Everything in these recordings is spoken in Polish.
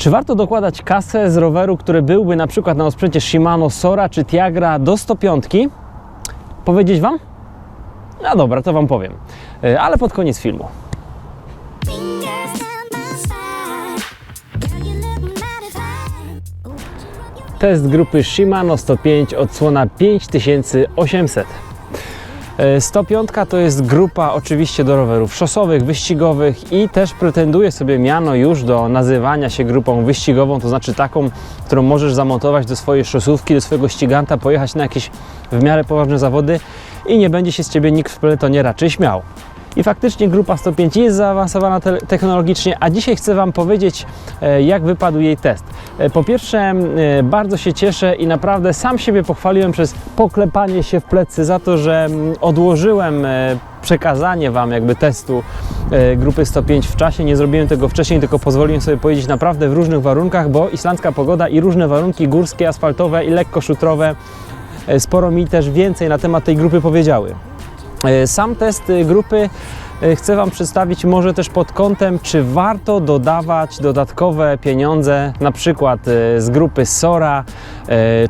Czy warto dokładać kasę z roweru, który byłby na przykład na osprzęcie Shimano Sora czy Tiagra do 105? Powiedzieć Wam? No dobra, to Wam powiem, E, ale pod koniec filmu. Test grupy Shimano 105 odsłona 5800. E, 105 to jest grupa oczywiście do rowerów szosowych, wyścigowych i też pretenduje sobie miano już do nazywania się grupą wyścigową, to znaczy taką, którą możesz zamontować do swojej szosówki, do swojego ściganta, pojechać na jakieś w miarę poważne zawody i nie będzie się z Ciebie nikt w peletonie raczej śmiał. I faktycznie grupa 105 jest zaawansowana te- technologicznie, a dzisiaj chcę Wam powiedzieć, e, jak wypadł jej test. E, Po pierwsze, e, bardzo się cieszę i naprawdę sam siebie pochwaliłem przez poklepanie się w plecy za to, że mm, odłożyłem przekazanie Wam jakby testu grupy 105 w czasie. Nie zrobiłem tego wcześniej, tylko pozwoliłem sobie powiedzieć naprawdę w różnych warunkach, bo islandzka pogoda i różne warunki górskie, asfaltowe i lekko szutrowe sporo mi też więcej na temat tej grupy powiedziały. E, Sam test e, grupy e, chcę Wam przedstawić może też pod kątem, czy warto dodawać dodatkowe pieniądze, na przykład e, z grupy Sora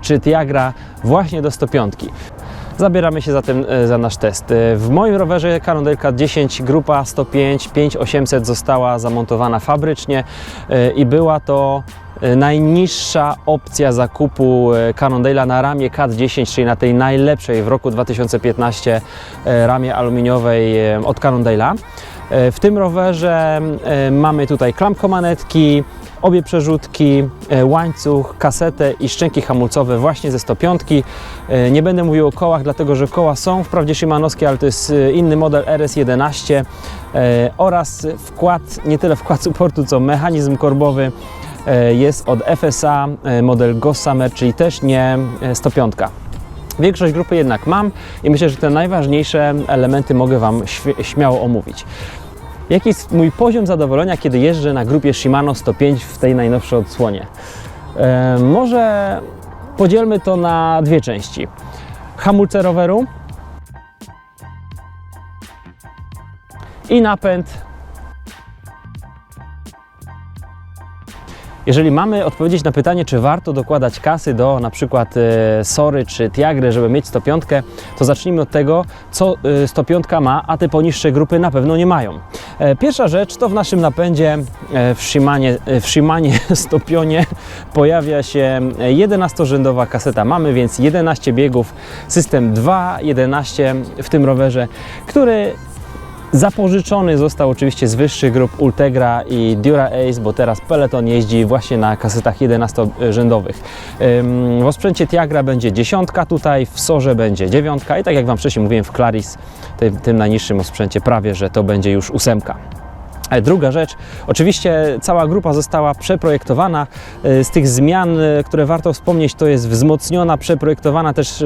czy Tiagra właśnie do 105. Zabieramy się zatem za nasz test. W moim rowerze Cannondale 10 grupa 105 5800 została zamontowana fabrycznie i była to najniższa opcja zakupu e, Cannondale'a na ramię CAT10, czyli na tej najlepszej w roku 2015 e, ramie aluminiowej e, od Cannondale'a. E, W tym rowerze e, mamy tutaj klamko manetki, obie przerzutki, e, łańcuch, kasetę i szczęki hamulcowe właśnie ze 105. E, Nie będę mówił o kołach, dlatego że koła są wprawdzie szymanowskie, ale to jest e, inny model RS11 e, oraz wkład, nie tyle wkład supportu, co mechanizm korbowy e, jest od FSA e, model Gossamer, czyli też nie e, 105. Większość grupy jednak mam i myślę, że te najważniejsze elementy mogę Wam śmiało omówić. Jaki jest mój poziom zadowolenia, kiedy jeżdżę na grupie Shimano 105 w tej najnowszej odsłonie? E, może podzielmy to na dwie części. Hamulce roweru i napęd Jeżeli mamy odpowiedzieć na pytanie, czy warto dokładać kasy do na przykład e, Sory czy Tiagry, żeby mieć 105, to zacznijmy od tego, co e, 105 ma, a te poniższe grupy na pewno nie mają. E, Pierwsza rzecz to w naszym napędzie e, w Shimanie, e, w Shimanie Stopionie pojawia się 11-rzędowa kaseta. Mamy więc 11 biegów, system 2.11 w tym rowerze, który Zapożyczony został oczywiście z wyższych grup Ultegra i Dura Ace, bo teraz Peloton jeździ właśnie na kasetach 11-rzędowych. Ym, W osprzęcie Tiagra będzie dziesiątka tutaj, w Sorze będzie dziewiątka i tak jak Wam wcześniej mówiłem w Claris, tym, tym najniższym osprzęcie prawie, że to będzie już ósemka. E, Druga rzecz, oczywiście cała grupa została przeprojektowana. E, Z tych zmian, e, które warto wspomnieć, to jest wzmocniona, przeprojektowana też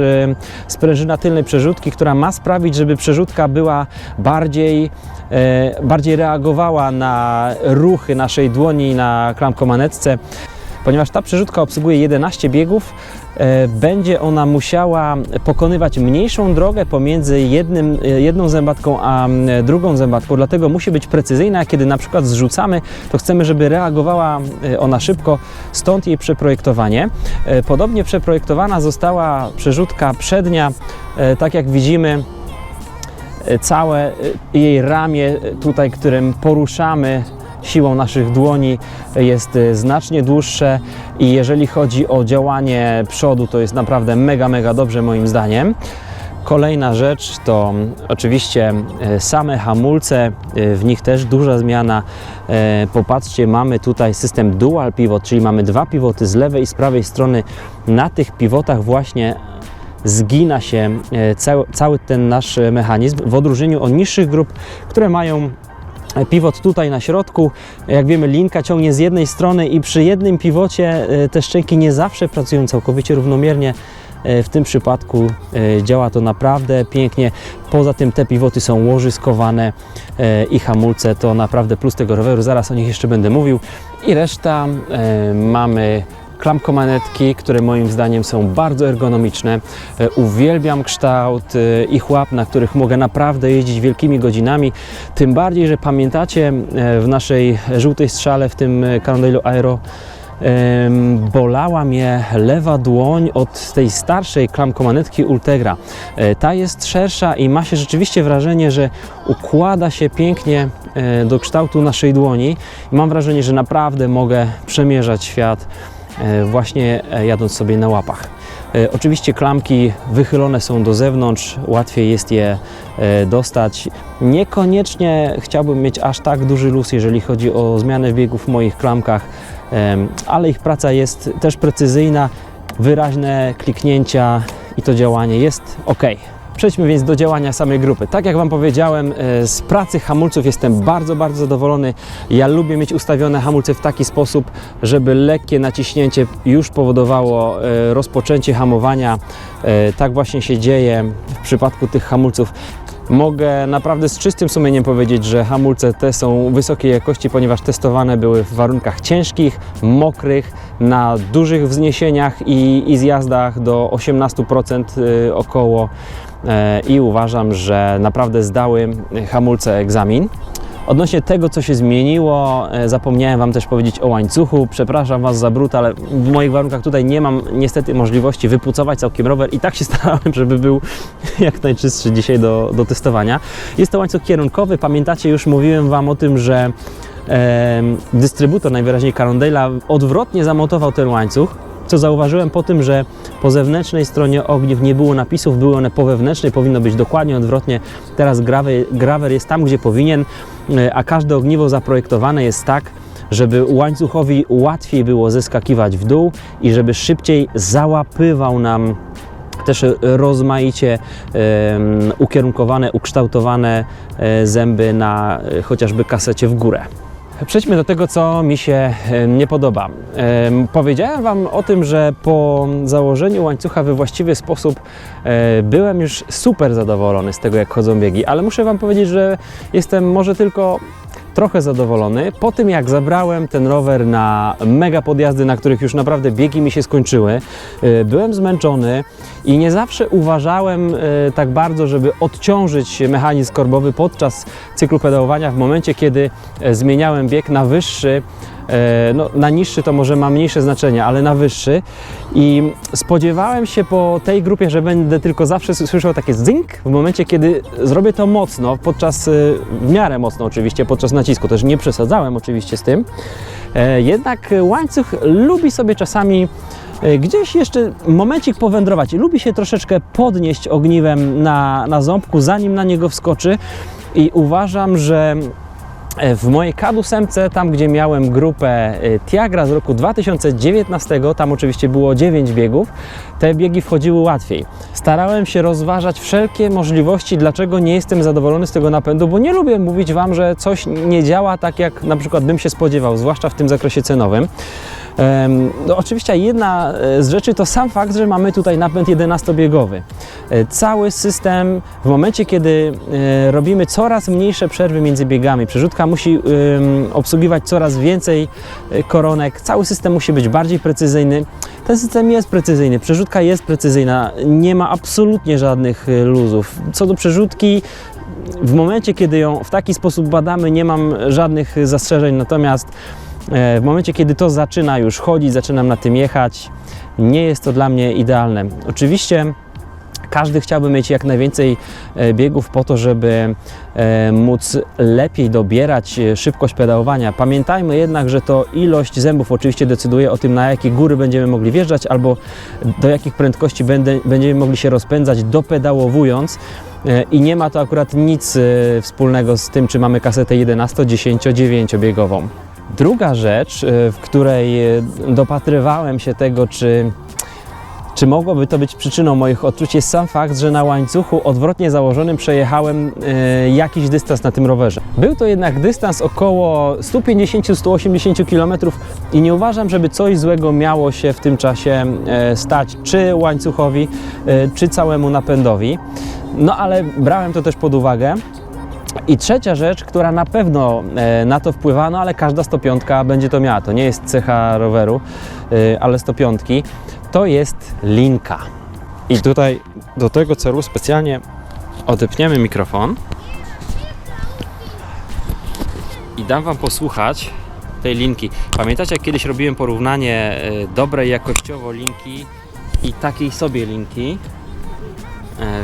sprężyna tylnej przerzutki, która ma sprawić, żeby przerzutka była bardziej, bardziej reagowała na ruchy naszej dłoni na klamkomanetce. Ponieważ ta przerzutka obsługuje 11 biegów, e, będzie ona musiała pokonywać mniejszą drogę pomiędzy jednym, e, jedną zębatką a drugą zębatką, dlatego musi być precyzyjna. Kiedy na przykład zrzucamy, to chcemy, żeby reagowała e, ona szybko, stąd jej przeprojektowanie. Podobnie przeprojektowana została przerzutka przednia, tak jak widzimy, całe jej ramię tutaj, którym poruszamy siłą naszych dłoni jest e, znacznie dłuższe i jeżeli chodzi o działanie przodu, to jest naprawdę mega, mega dobrze moim zdaniem. Kolejna rzecz to oczywiście e, same hamulce, e, w nich też duża zmiana. Popatrzcie, mamy tutaj system dual pivot, czyli mamy dwa pivoty z lewej i z prawej strony. Na tych pivotach właśnie zgina się cały, cały ten nasz mechanizm w odróżnieniu od niższych grup, które mają pivot tutaj na środku. Jak wiemy, linka ciągnie z jednej strony i przy jednym pivocie e, te szczęki nie zawsze pracują całkowicie równomiernie. E, W tym przypadku e, działa to naprawdę pięknie. Poza tym te pivoty są łożyskowane i hamulce to naprawdę plus tego roweru. Zaraz o nich jeszcze będę mówił. I reszta mamy klamkomanetki, które moim zdaniem są bardzo ergonomiczne. E, Uwielbiam kształt e, ich łap, na których mogę naprawdę jeździć wielkimi godzinami. Tym bardziej, że pamiętacie e, w naszej żółtej strzale, w tym e, Cannondale'u Aero, bolała mnie lewa dłoń od tej starszej klamkomanetki Ultegra. Ta jest szersza i ma się rzeczywiście wrażenie, że układa się pięknie do kształtu naszej dłoni. Mam wrażenie, że naprawdę mogę przemierzać świat właśnie e, jadąc sobie na łapach. E, Oczywiście klamki wychylone są do zewnątrz, łatwiej jest je e, dostać. Niekoniecznie chciałbym mieć aż tak duży luz, jeżeli chodzi o zmianę biegów w moich klamkach, ale ich praca jest też precyzyjna, wyraźne kliknięcia i to działanie jest ok. Przejdźmy więc do działania samej grupy. Tak jak Wam powiedziałem, e, z pracy hamulców jestem bardzo, bardzo zadowolony. Ja lubię mieć ustawione hamulce w taki sposób, żeby lekkie naciśnięcie już powodowało e, rozpoczęcie hamowania. E, Tak właśnie się dzieje w przypadku tych hamulców. Mogę naprawdę z czystym sumieniem powiedzieć, że hamulce te są wysokiej jakości, ponieważ testowane były w warunkach ciężkich, mokrych, na dużych wzniesieniach i, i zjazdach do 18% y, około. E, I uważam, że naprawdę zdały hamulce egzamin. Odnośnie tego, co się zmieniło, e, zapomniałem Wam też powiedzieć o łańcuchu. Przepraszam Was za brud, ale w moich warunkach tutaj nie mam niestety możliwości wypucować całkiem rower i tak się starałem, żeby był jak najczystszy dzisiaj do, do testowania. Jest to łańcuch kierunkowy. Pamiętacie, już mówiłem Wam o tym, że e, dystrybutor, najwyraźniej Carondale'a, odwrotnie zamontował ten łańcuch. Co zauważyłem po tym, że po zewnętrznej stronie ogniw nie było napisów, były one po wewnętrznej, powinno być dokładnie odwrotnie. Teraz grawer, jest tam, gdzie powinien, e, a każde ogniwo zaprojektowane jest tak, żeby łańcuchowi łatwiej było zeskakiwać w dół i żeby szybciej załapywał nam też rozmaicie em, ukierunkowane, ukształtowane e, zęby na e, chociażby kasecie w górę. Przejdźmy do tego, co mi się nie podoba. Em, Powiedziałem Wam o tym, że po założeniu łańcucha we właściwy sposób e, byłem już super zadowolony z tego, jak chodzą biegi, ale muszę Wam powiedzieć, że jestem może tylko trochę zadowolony. Po tym jak zabrałem ten rower na mega podjazdy, na których już naprawdę biegi mi się skończyły, y, byłem zmęczony i nie zawsze uważałem y, tak bardzo, żeby odciążyć mechanizm korbowy podczas cyklu pedałowania w momencie, kiedy e, zmieniałem bieg na wyższy. E, No, na niższy to może ma mniejsze znaczenie, ale na wyższy. I spodziewałem się po tej grupie, że będę tylko zawsze słyszał takie zynk w momencie, kiedy zrobię to mocno, podczas, y, w miarę mocno oczywiście, podczas nacisku. Też nie przesadzałem oczywiście z tym. E, Jednak łańcuch lubi sobie czasami e, gdzieś jeszcze momencik powędrować. Lubi się troszeczkę podnieść ogniwem na, na ząbku, zanim na niego wskoczy. I uważam, że E, w mojej K8, tam gdzie miałem grupę e, Tiagra z roku 2019, tam oczywiście było 9 biegów, te biegi wchodziły łatwiej. Starałem się rozważać wszelkie możliwości, dlaczego nie jestem zadowolony z tego napędu, bo nie lubię mówić Wam, że coś nie działa tak, jak na przykład bym się spodziewał, zwłaszcza w tym zakresie cenowym. No, oczywiście jedna e, z rzeczy to sam fakt, że mamy tutaj napęd 11-biegowy. E, Cały system w momencie, kiedy e, robimy coraz mniejsze przerwy między biegami, przerzutka musi obsługiwać coraz więcej koronek, cały system musi być bardziej precyzyjny. Ten system jest precyzyjny, przerzutka jest precyzyjna, nie ma absolutnie żadnych luzów. Co do przerzutki, w momencie, kiedy ją w taki sposób badamy, nie mam żadnych zastrzeżeń, natomiast w momencie, kiedy to zaczyna już chodzić, zaczynam na tym jechać, nie jest to dla mnie idealne. Oczywiście każdy chciałby mieć jak najwięcej e, biegów po to, żeby e, móc lepiej dobierać e, szybkość pedałowania. Pamiętajmy jednak, że to ilość zębów oczywiście decyduje o tym, na jakie góry będziemy mogli wjeżdżać albo do jakich prędkości będziemy mogli się rozpędzać dopedałowując. E, I nie ma to akurat nic e, wspólnego z tym, czy mamy kasetę 11, 10, 9 biegową. Druga rzecz, e, w której e, dopatrywałem się tego, czy czy mogłoby to być przyczyną moich odczuć, jest sam fakt, że na łańcuchu odwrotnie założonym przejechałem e, jakiś dystans na tym rowerze. Był to jednak dystans około 150-180 km i nie uważam, żeby coś złego miało się w tym czasie stać czy łańcuchowi, czy całemu napędowi. No ale brałem to też pod uwagę. I trzecia rzecz, która na pewno e, na to wpływa, no ale każda 105 będzie to miała. To nie jest cecha roweru, e, ale 105 to jest linka. I tutaj do tego celu specjalnie odepniemy mikrofon i dam Wam posłuchać, tej linki. Pamiętacie, jak kiedyś robiłem porównanie e, dobrej jakościowo linki i takiej sobie linki?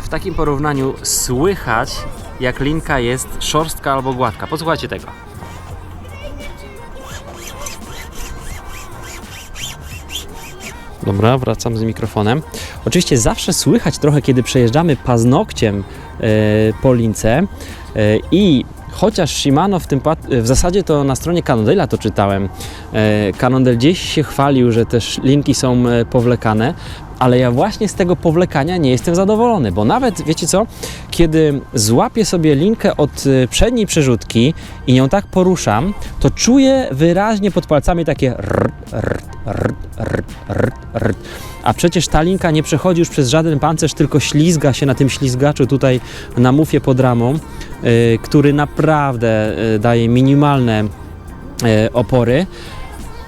W takim porównaniu słychać, jak linka jest szorstka albo gładka. Posłuchajcie tego. Dobra, wracam z mikrofonem. Oczywiście zawsze słychać trochę, kiedy przejeżdżamy paznokciem e, po lince e, i chociaż Shimano w tym w zasadzie to na stronie Cannondale'a to czytałem. E, Cannondale gdzieś się chwalił, że też linki są powlekane, ale ja właśnie z tego powlekania nie jestem zadowolony, bo nawet wiecie co, kiedy złapię sobie linkę od e, przedniej przerzutki i ją tak poruszam, to czuję wyraźnie pod palcami takie rr, rr, rr, rr. A przecież ta linka nie przechodzi już przez żaden pancerz, tylko ślizga się na tym ślizgaczu tutaj na mufie pod ramą, y, który naprawdę y, daje minimalne y, opory.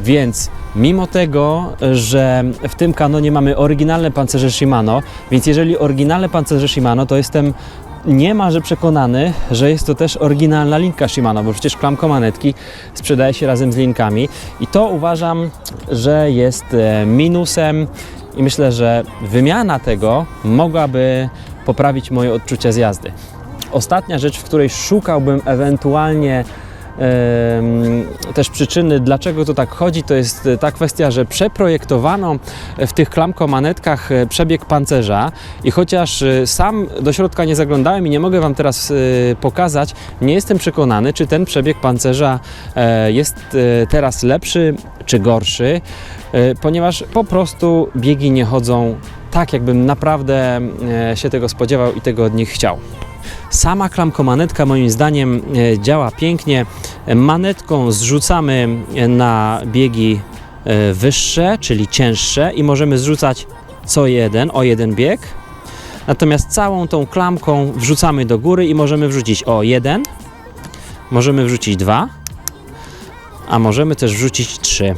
Więc mimo tego, że w tym kanonie mamy oryginalne pancerze Shimano, więc jeżeli oryginalne pancerze Shimano, to jestem niemalże przekonany, że jest to też oryginalna linka Shimano, bo przecież klamko manetki sprzedaje się razem z linkami i to uważam, że jest e, minusem i myślę, że wymiana tego mogłaby poprawić moje odczucia z jazdy. Ostatnia rzecz, w której szukałbym ewentualnie też przyczyny, dlaczego to tak chodzi, to jest e, ta kwestia, że przeprojektowano w tych klamkomanetkach e, przebieg pancerza i chociaż e, sam do środka nie zaglądałem i nie mogę Wam teraz pokazać, nie jestem przekonany, czy ten przebieg pancerza jest teraz lepszy czy gorszy, ponieważ po prostu biegi nie chodzą tak, jakbym naprawdę się tego spodziewał i tego od nich chciał. Sama klamkomanetka moim zdaniem e, działa pięknie. Manetką zrzucamy na biegi e, wyższe, czyli cięższe i możemy zrzucać co jeden, o jeden bieg. Natomiast całą tą klamką wrzucamy do góry i możemy wrzucić o jeden, możemy wrzucić dwa, a możemy też wrzucić trzy.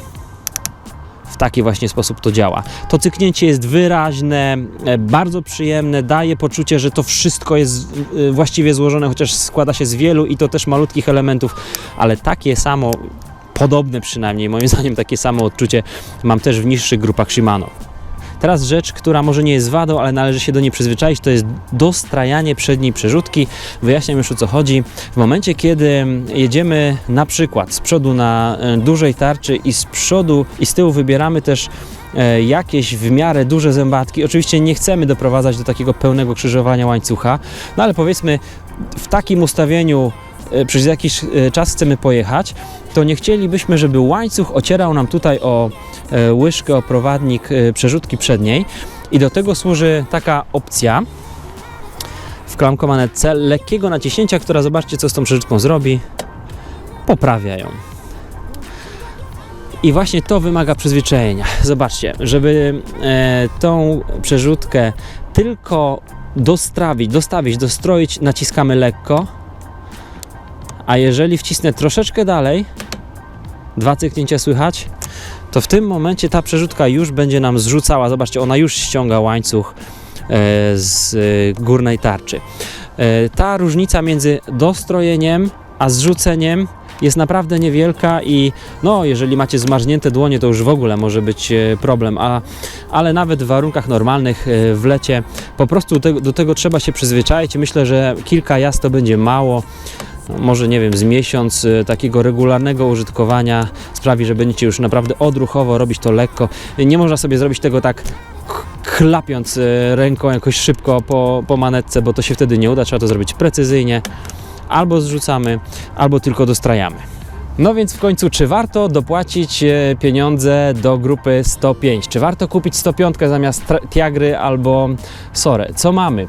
W taki właśnie sposób to działa. To cyknięcie jest wyraźne, e, bardzo przyjemne, daje poczucie, że to wszystko jest e, właściwie złożone, chociaż składa się z wielu i to też malutkich elementów, ale takie samo, podobne przynajmniej, moim zdaniem takie samo odczucie mam też w niższych grupach Shimano. Teraz rzecz, która może nie jest wadą, ale należy się do niej przyzwyczaić, to jest dostrajanie przedniej przerzutki. Wyjaśniam już o co chodzi. W momencie, kiedy jedziemy na przykład z przodu na e, dużej tarczy i z przodu i z tyłu wybieramy też e, jakieś w miarę duże zębatki. Oczywiście nie chcemy doprowadzać do takiego pełnego krzyżowania łańcucha, no ale powiedzmy w takim ustawieniu przez jakiś e, czas chcemy pojechać, to nie chcielibyśmy, żeby łańcuch ocierał nam tutaj o e, łyżkę, o prowadnik e, przerzutki przedniej i do tego służy taka opcja w klamkomanetce lekkiego naciśnięcia, która zobaczcie co z tą przerzutką zrobi, poprawia ją. I właśnie to wymaga przyzwyczajenia. Zobaczcie, żeby e, tą przerzutkę tylko dostrawić, dostawić, dostroić, naciskamy lekko, a jeżeli wcisnę troszeczkę dalej, dwa cyknięcia słychać, to w tym momencie ta przerzutka już będzie nam zrzucała. Zobaczcie, ona już ściąga łańcuch e, z e, górnej tarczy. E, Ta różnica między dostrojeniem a zrzuceniem jest naprawdę niewielka i no, jeżeli macie zmarznięte dłonie, to już w ogóle może być problem, a, ale nawet w warunkach normalnych w lecie po prostu do tego, do tego trzeba się przyzwyczaić myślę, że kilka jazd to będzie mało. Może nie wiem, z miesiąc e, takiego regularnego użytkowania sprawi, że będziecie już naprawdę odruchowo robić to lekko. Nie można sobie zrobić tego tak ch- chlapiąc e, ręką jakoś szybko po, po manetce, bo to się wtedy nie uda. Trzeba to zrobić precyzyjnie. Albo zrzucamy, albo tylko dostrajamy. No więc w końcu, czy warto dopłacić e, pieniądze do grupy 105? Czy warto kupić 105 zamiast Tiagry albo Sore? Co mamy?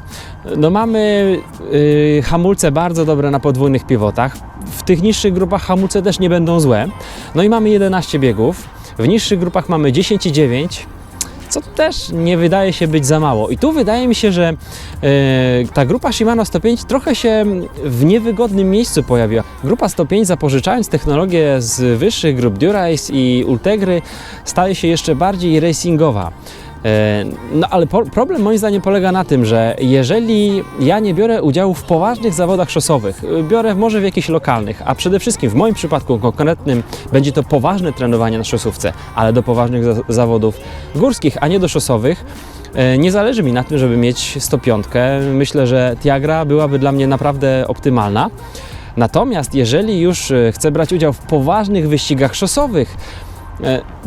No mamy y, hamulce bardzo dobre na podwójnych pivotach. W tych niższych grupach hamulce też nie będą złe. No i mamy 11 biegów. W niższych grupach mamy 10 i 9 co też nie wydaje się być za mało. I tu wydaje mi się, że e, ta grupa Shimano 105 trochę się w niewygodnym miejscu pojawiła. Grupa 105 zapożyczając technologię z wyższych grup Durace i Ultegry staje się jeszcze bardziej racingowa. E, No ale po, problem moim zdaniem polega na tym, że jeżeli ja nie biorę udziału w poważnych zawodach szosowych, y, biorę może w jakichś lokalnych, a przede wszystkim w moim przypadku konkretnym będzie to poważne trenowanie na szosówce, ale do poważnych za- zawodów górskich, a nie do szosowych, e, nie zależy mi na tym, żeby mieć 105. Myślę, że Tiagra byłaby dla mnie naprawdę optymalna. Natomiast jeżeli już e, chcę brać udział w poważnych wyścigach szosowych, e,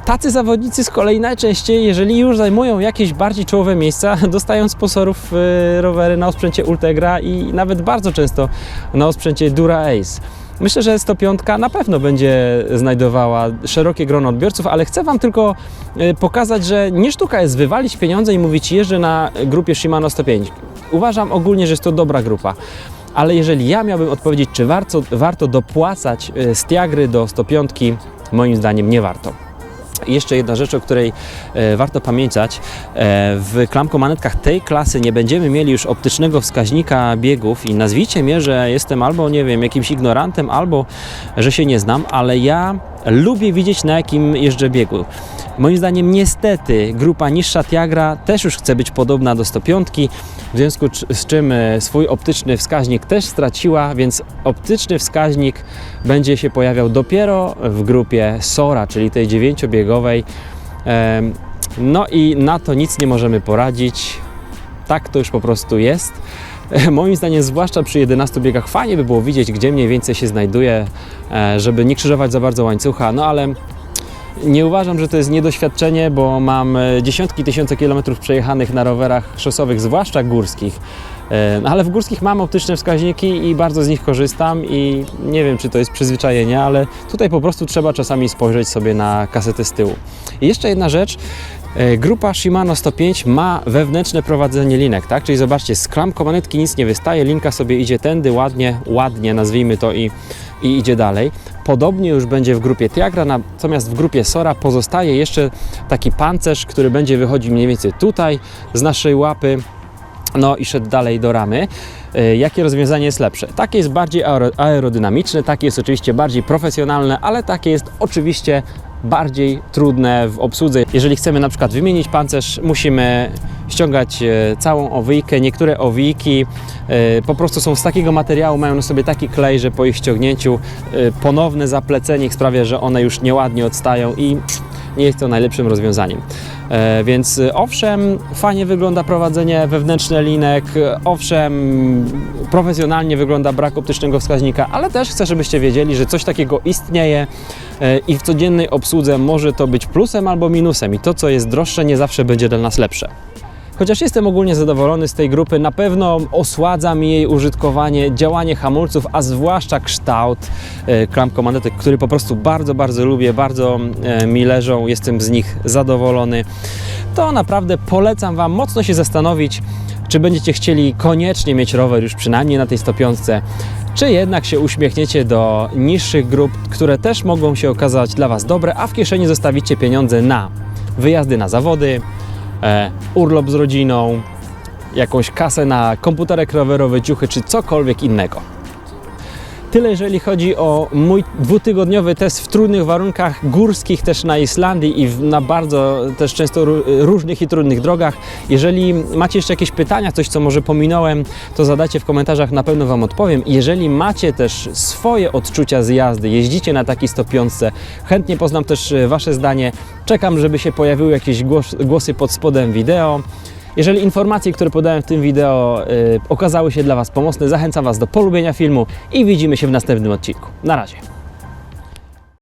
tacy zawodnicy z kolei najczęściej, jeżeli już zajmują jakieś bardziej czołowe miejsca, dostają sponsorów e, rowery na osprzęcie Ultegra i nawet bardzo często na osprzęcie Dura Ace. Myślę, że 105 na pewno będzie znajdowała szerokie grono odbiorców, ale chcę Wam tylko e, pokazać, że nie sztuka jest wywalić pieniądze i mówić jeżdżę na grupie Shimano 105. Uważam ogólnie, że jest to dobra grupa. Ale jeżeli ja miałbym odpowiedzieć, czy warto, warto dopłacać e, z Tiagry do 105, moim zdaniem nie warto. Jeszcze jedna rzecz, o której e, warto pamiętać. E, w klamkomanetkach tej klasy nie będziemy mieli już optycznego wskaźnika biegów i nazwijcie mnie, że jestem albo, nie wiem, jakimś ignorantem, albo, że się nie znam, ale ja lubię widzieć na jakim jeżdżę biegu. Moim zdaniem niestety grupa niższa Tiagra też już chce być podobna do 105, w związku z czym e, swój optyczny wskaźnik też straciła, więc optyczny wskaźnik będzie się pojawiał dopiero w grupie Sora, czyli tej dziewięciobiegowej. No i na to nic nie możemy poradzić. Tak to już po prostu jest. Moim zdaniem, zwłaszcza przy 11 biegach, fajnie by było widzieć, gdzie mniej więcej się znajduje, e, żeby nie krzyżować za bardzo łańcucha, no ale nie uważam, że to jest niedoświadczenie, bo mam e, dziesiątki tysięcy kilometrów przejechanych na rowerach szosowych, zwłaszcza górskich. E, Ale w górskich mam optyczne wskaźniki i bardzo z nich korzystam i nie wiem, czy to jest przyzwyczajenie, ale tutaj po prostu trzeba czasami spojrzeć sobie na kasetę z tyłu. I jeszcze jedna rzecz. E, Grupa Shimano 105 ma wewnętrzne prowadzenie linek, tak? Czyli zobaczcie, z klamką manetki nic nie wystaje, linka sobie idzie tędy ładnie, ładnie nazwijmy to i, i idzie dalej. Podobnie już będzie w grupie Tiagra, natomiast w grupie Sora pozostaje jeszcze taki pancerz, który będzie wychodził mniej więcej tutaj z naszej łapy, no i szedł dalej do ramy. E, Jakie rozwiązanie jest lepsze? Takie jest bardziej aero- aerodynamiczne, takie jest oczywiście bardziej profesjonalne, ale takie jest oczywiście bardziej trudne w obsłudze. Jeżeli chcemy na przykład wymienić pancerz, musimy ściągać e, całą owijkę. Niektóre owijki e, po prostu są z takiego materiału, mają na sobie taki klej, że po ich ściągnięciu e, ponowne zaplecenie sprawia, że one już nieładnie odstają i nie jest to najlepszym rozwiązaniem. E, Więc e, owszem, fajnie wygląda prowadzenie wewnętrzne linek, e, owszem, profesjonalnie wygląda brak optycznego wskaźnika, ale też chcę, żebyście wiedzieli, że coś takiego istnieje e, i w codziennej obsłudze może to być plusem albo minusem i to, co jest droższe, nie zawsze będzie dla nas lepsze. Chociaż jestem ogólnie zadowolony z tej grupy, na pewno osładza mi jej użytkowanie, działanie hamulców, a zwłaszcza kształt e, klamkomanetek, który po prostu bardzo, bardzo lubię, bardzo e, mi leżą, jestem z nich zadowolony. To naprawdę polecam Wam mocno się zastanowić, czy będziecie chcieli koniecznie mieć rower już przynajmniej na tej 105, czy jednak się uśmiechniecie do niższych grup, które też mogą się okazać dla Was dobre, a w kieszeni zostawicie pieniądze na wyjazdy na zawody, e, urlop z rodziną, jakąś kasę na komputerek rowerowy, ciuchy czy cokolwiek innego. Tyle jeżeli chodzi o mój dwutygodniowy test w trudnych warunkach górskich też na Islandii i na bardzo też często ró- różnych i trudnych drogach. Jeżeli macie jeszcze jakieś pytania, coś co może pominąłem, to zadajcie w komentarzach, na pewno Wam odpowiem. Jeżeli macie też swoje odczucia z jazdy, jeździcie na takiej 105, chętnie poznam też e, Wasze zdanie. Czekam, żeby się pojawiły jakieś głos, głosy pod spodem wideo. Jeżeli informacje, które podałem w tym wideo y, okazały się dla Was pomocne, zachęcam Was do polubienia filmu i widzimy się w następnym odcinku. Na razie.